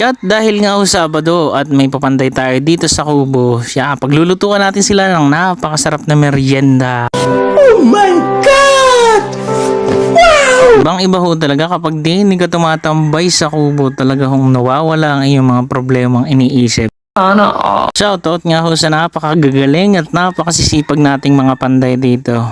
At dahil nga ho Sabado at may papanday tayo dito sa Kubo, siya, paglulutuan natin sila ng napakasarap na merienda. Oh my God! Wow! Ibang iba ho talaga kapag di hindi ka tumatambay sa Kubo, talaga hong nawawala ang iyong mga problemang iniisip. Sana all. Shoutout nga ho sa napakagagaling at napakasisipag nating mga panday dito.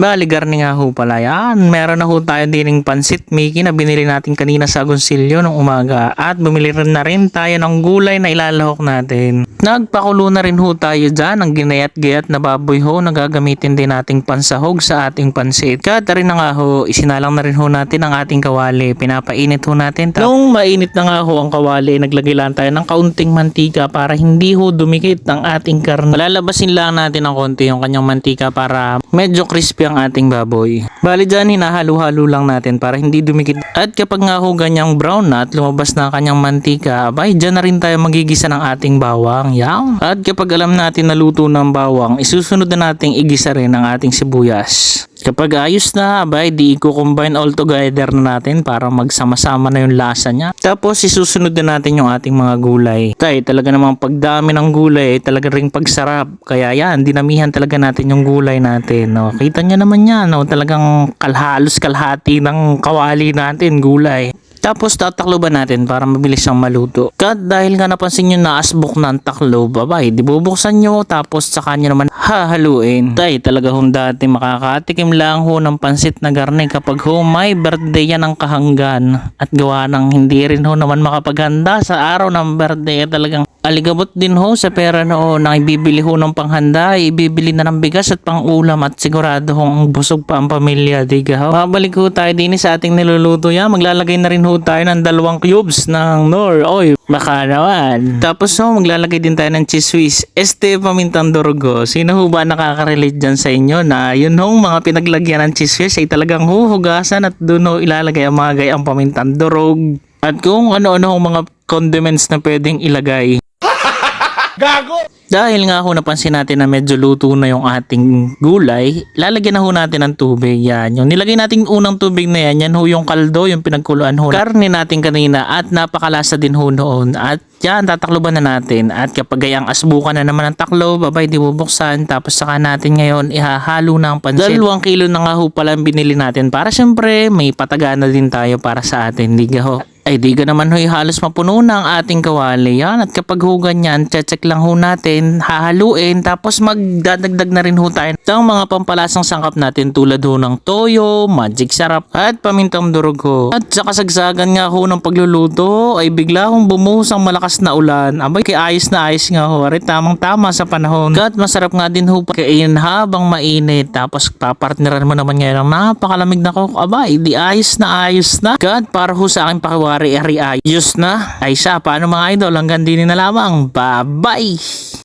Bali, garni nga ho pala yan. Meron na ho tayo dining pansit Mickey na binili natin kanina sa Agoncillo nung umaga. At bumili rin na rin tayo ng gulay na ilalahok natin. Nagpakulo na rin ho tayo dyan ng ginayat-gayat na baboy ho na gagamitin din nating pansahog sa ating pansit. Kaya rin na nga ho, isinalang na rin ho natin ang ating kawali. Pinapainit ho natin. Nung mainit na nga ho ang kawali, naglagay lang tayo ng kaunting mantika para hindi ho dumikit ang ating karne. Lalabasin lang natin ng konti yung kanyang mantika para medyo crispy ang ating baboy. Bali dyan, hinahalo-halo lang natin para hindi dumikit. At kapag nga ho ganyang brown na at lumabas na ang kanyang mantika, abay, dyan na rin tayo magigisa ng ating bawang. Yaw. At kapag alam natin na luto ng bawang, isusunod na nating igisa rin ang ating sibuyas. Kapag ayos na, abay, di i-combine all together na natin para magsama-sama na yung lasa niya. Tapos, isusunod na natin yung ating mga gulay. Tay, talaga namang pagdami ng gulay, talaga ring pagsarap. Kaya yan, dinamihan talaga natin yung gulay natin. No? Kita niya naman yan, no? talagang kalhalos kalhati ng kawali natin, gulay. Tapos tatakloban natin para mabilis siyang maluto. Kat dahil nga napansin nyo na asbok na ang taklo, babay, di bubuksan nyo tapos saka nyo naman hahaluin. Tay, talaga hong dati makakatikim lang ho ng pansit na garne kapag ho may birthday yan ng kahanggan. At gawa ng hindi rin ho naman makapaghanda sa araw ng birthday talagang aligabot din ho sa pera noon na ibibili ho ng panghanda, ibibili na ng bigas at pangulam at sigurado hong busog pa ang pamilya, diga ho. Babalik ho tayo din sa ating niluluto yan, maglalagay na rin ho tayo ng dalawang cubes ng Nor. Oy, baka naman. Tapos ho, maglalagay din tayo ng cheese whiz. Este pamintang durgo. Sino ho ba nakaka-relate dyan sa inyo na yun ho, mga pinaglagyan ng cheese whiz ay talagang huhugasan at doon ho ilalagay ang mga gayang pamintang durog. At kung ano-ano ang mga condiments na pwedeng ilagay. Dahil nga ho napansin natin na medyo luto na yung ating gulay, lalagyan na ho natin ng tubig yan. Yung nilagay nating unang tubig na yan, yan ho yung kaldo, yung pinagkuluan ho. Karne natin kanina at napakalasa din ho noon. At yan, tatakloban na natin. At kapag gayang asbukan na naman ang taklo, babay di bubuksan. Tapos saka natin ngayon ihahalo na ang pansit. Dalawang kilo na nga ho pala ang binili natin para syempre may patagana din tayo para sa atin. Di ho. Ay di ka naman ho'y halos mapuno na ang ating kawali yan. At kapag ho ganyan, check lang ho natin, hahaluin, tapos magdadagdag na rin ho tayo ng mga pampalasang sangkap natin tulad ho ng toyo, magic sarap, at pamintang durog ho. At sa kasagsagan nga ho ng pagluluto, ay bigla hong bumuhos ang malakas na ulan. Abay, kay ayos na ayos nga ho, arit tamang tama sa panahon. At masarap nga din ho kain habang mainit. Tapos papartneran mo naman ngayon ng napakalamig na coke. Abay, di ayos na ayos na. God, para ho sa akin pakiwari, ari ayos na. Ay siya, paano mga idol? Hanggang din na lamang. Bye-bye!